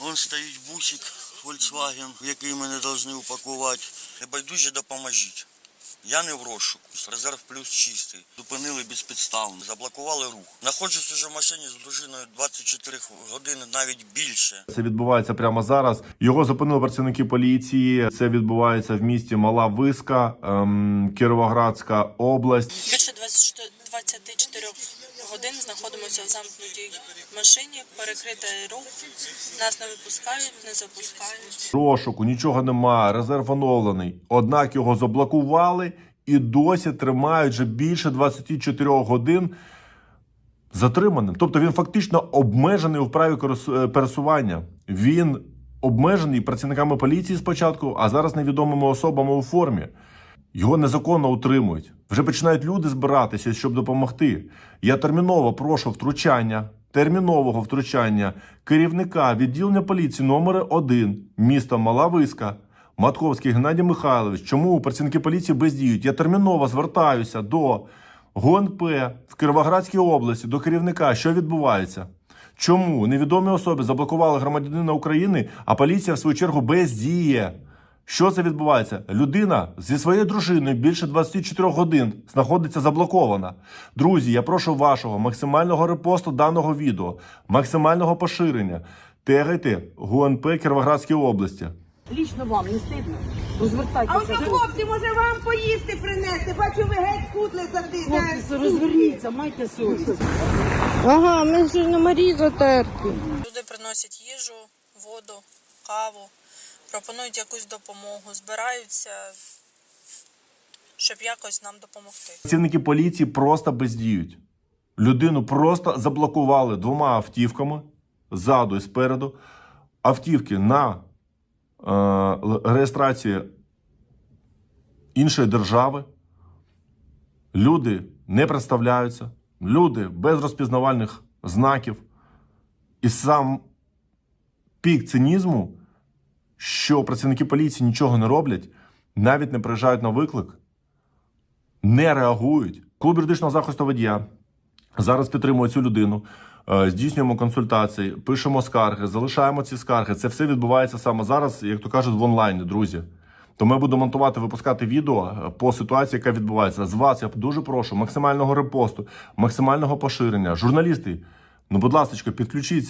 Вон стоїть бусик Volkswagen, в який мене повинні упакувати. Небайдужі допоможіть. Я не в розшуку. Резерв плюс чистий. Зупинили безпідставно, заблокували рух. Находжусь уже в машині з дружиною 24 години, навіть більше. Це відбувається прямо зараз. Його зупинили працівники поліції. Це відбувається в місті Мала Виска, ем, Кіровоградська область. Більше 24 24 годин знаходимося в замкнутій машині, перекритий рух, нас не випускають, не запускають. Розшуку нічого немає, резерв оновлений. Однак його заблокували і досі тримають вже більше 24 годин затриманим. Тобто він фактично обмежений у праві е, пересування. Він обмежений працівниками поліції спочатку, а зараз невідомими особами у формі. Його незаконно утримують. Вже починають люди збиратися, щоб допомогти. Я терміново прошу втручання, термінового втручання керівника відділення поліції номер 1 міста Мала Виска, Матковський Геннадій Михайлович. Чому працівники поліції бездіють? Я терміново звертаюся до ГУНП в Кіровоградській області, до керівника, що відбувається. Чому невідомі особи заблокували громадянина України, а поліція в свою чергу бездіє? Що це відбувається? Людина зі своєю дружиною більше 24 годин знаходиться заблокована. Друзі, я прошу вашого максимального репосту даного відео, максимального поширення. Тегайте ГУНП Кіровоградської області. Лічно вам не стидно? А Розвертайтеся. ось хлопці, може вам поїсти принести? Бачу, ви геть за ти. Хлопці, розверніться, майте совість. Ага, ми ж не Марі затерті. Люди приносять їжу, воду, каву, пропонують якусь допомогу, збираються, щоб якось нам допомогти. Працівники поліції просто бездіють. Людину просто заблокували двома автівками ззаду і спереду. Автівки на е, реєстрації іншої держави. Люди не представляються, люди без розпізнавальних знаків. І сам пік цинізму, що працівники поліції нічого не роблять, навіть не приїжджають на виклик, не реагують. Клуб юридичного захисту водія зараз підтримує цю людину. е, Здійснюємо консультації, пишемо скарги, залишаємо ці скарги. Це все відбувається саме зараз, як то кажуть, в онлайні, друзі. То ми будемо монтувати, випускати відео е, по ситуації, яка відбувається. З вас я дуже прошу максимального репосту, максимального поширення. Журналісти, ну будь ласка, підключіться.